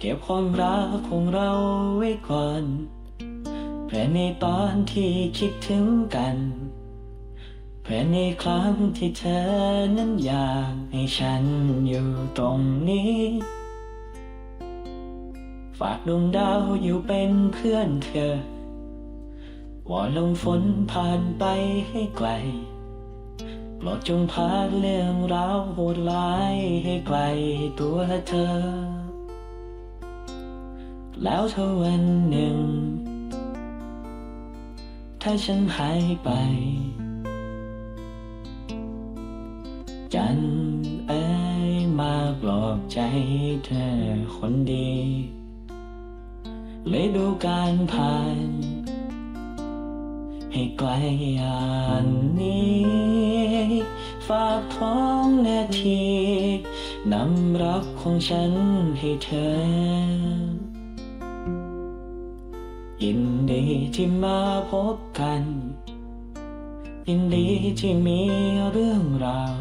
เก็บความรักของเราไว้ก่อนเพื่อในตอนที่คิดถึงกันเพื่อในครั้งที่เธอนั้นอยากให้ฉันอยู่ตรงนี้ ฝากดวงดาวอยู่เป็นเพื่อนเธอวอนลมฝนผ่านไปให้ไกลโปรดจงพาเรื่องราวโหดร้ายให้ไกลตัวเธอ แล้วถ้าวันหนึ่ง ถ้าฉันหายไป จันเอ้ยมาปลอบใจเธอคนดีเลยดูการผ่าน ให้ไกลอ่านนี้ ฝากท้องนาทีนำรักของฉันให้เธอ ยินดีที่มาพบกัน ยินดีที่มีเรื่องราว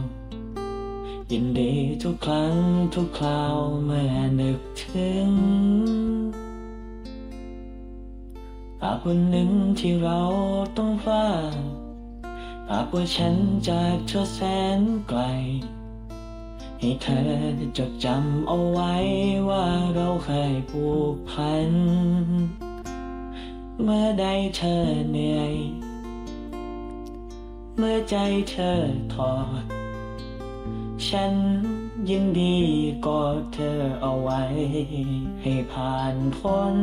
ยินดีทุกครั้งทุกคราวเมื่อนึกถึงหากวันหนึ่งที่เราต้องพลาดหากว่าฉันจากเธอแสนไกล ให้เธอจดจำเอาไว้ว่าเราเคยผูกพัน เมื่อใดเธอเหนื่อย เมื่อใจเธอถอด ฉันยินดีกอดเธอเอาไว้ ให้ผ่านพ้น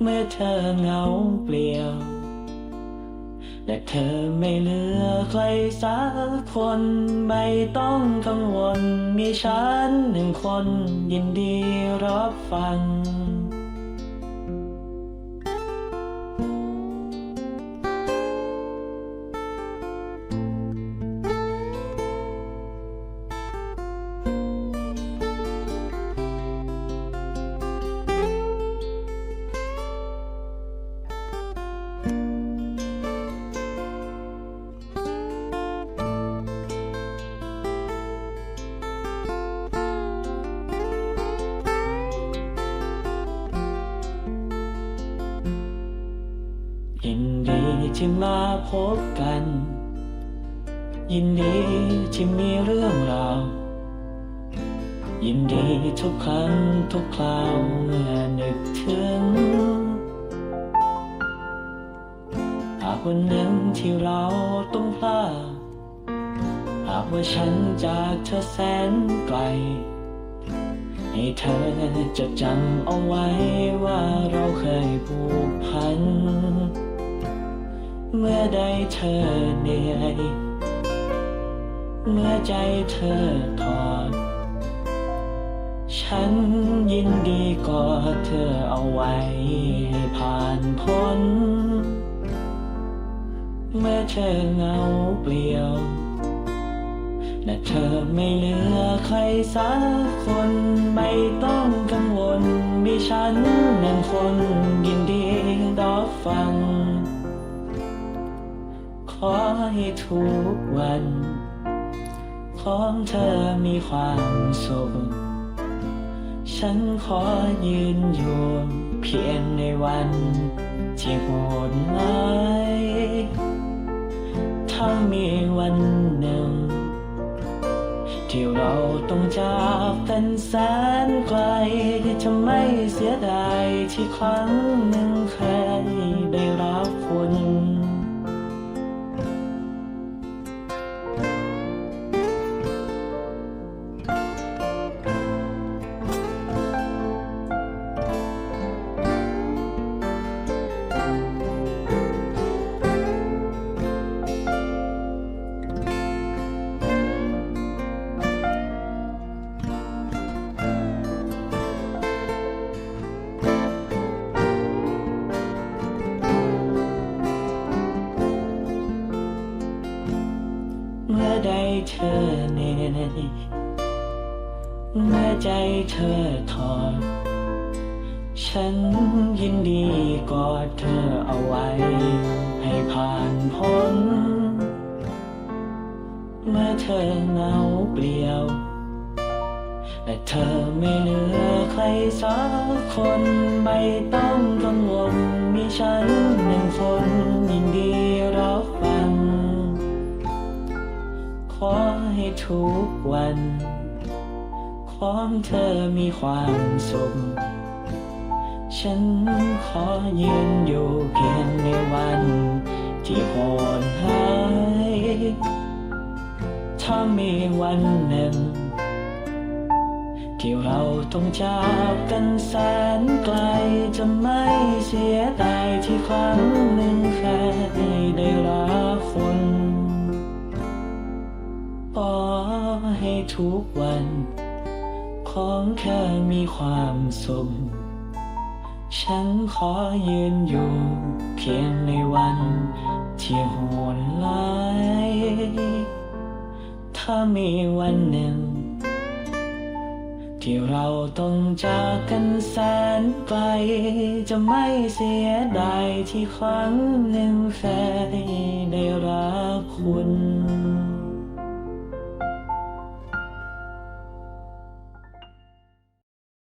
เมื่อเธอเหงาเปลี่ยว และเธอไม่เหลือใครสักคน ไม่ต้องกังวล มีฉันหนึ่งคนยินดีรับฟัง ที่มาพบกัน ยินดีที่มีเรื่องราว ยินดีทุกครั้งทุกคราวเมื่อนึกถึง หากวันหนึ่งที่เราต้องพลาดหากว่าฉันจากเธอแสนไกล ให้เธอจดจำเอาไว้ว่าเราเคยผูกพัน มื่อใดเธอเหนื่อย เมื่อใจเธอถอด ฉันยินดีกอดเธอเอาไว้ให้ผ่านพ้น เมื่อเธอเหงาเปลี่ยวและเธอไม่เหลือใครสักคนไม่ต้องกังวล มีฉันหนึ่งคนยินดีรับฟัง อให้ทุกวัน ของเธอมีความสุข ฉันขอยืนอยู่เพียงในวันที่โหดร้ายถ้ามีวันหนึ่ง ที่เราต้องจากกันแสนไกลจะไม่เสียดายที่ครั้งหนึ่งเคยได้รับคุณ เธอเหนื่อยเมื่อใจเธอถอด ฉันยินดีกอดเธอเอาไว้ ให้ผ่านพ้น เมื่อเธอเหงาเปลี่ยว และเธอไม่เหลือใครสักคนไม่ต้องกังวลมีฉันหนึ่งคนยินดีรับ ขอให้ทุกวัน ของเธอมีความสุข ฉันขอยืนอยู่เพียงในวันที่โหดหายถ้ามีวันหนึ่ง ที่เราต้องจากกันแสนไกลจะไม่เสียดายที่ครั้งหนึ่งเคยได้รัก ทุกวัน ของเธอมีความสุขฉันขอยืนอยู่ เพียงในวันที่โหดร้ายถ้ามีวันหนึ่ง ที่เราต้องจากกันแสนไกลจะไม่เสียดายที่ครั้งหนึ่งเคยได้รักคุณ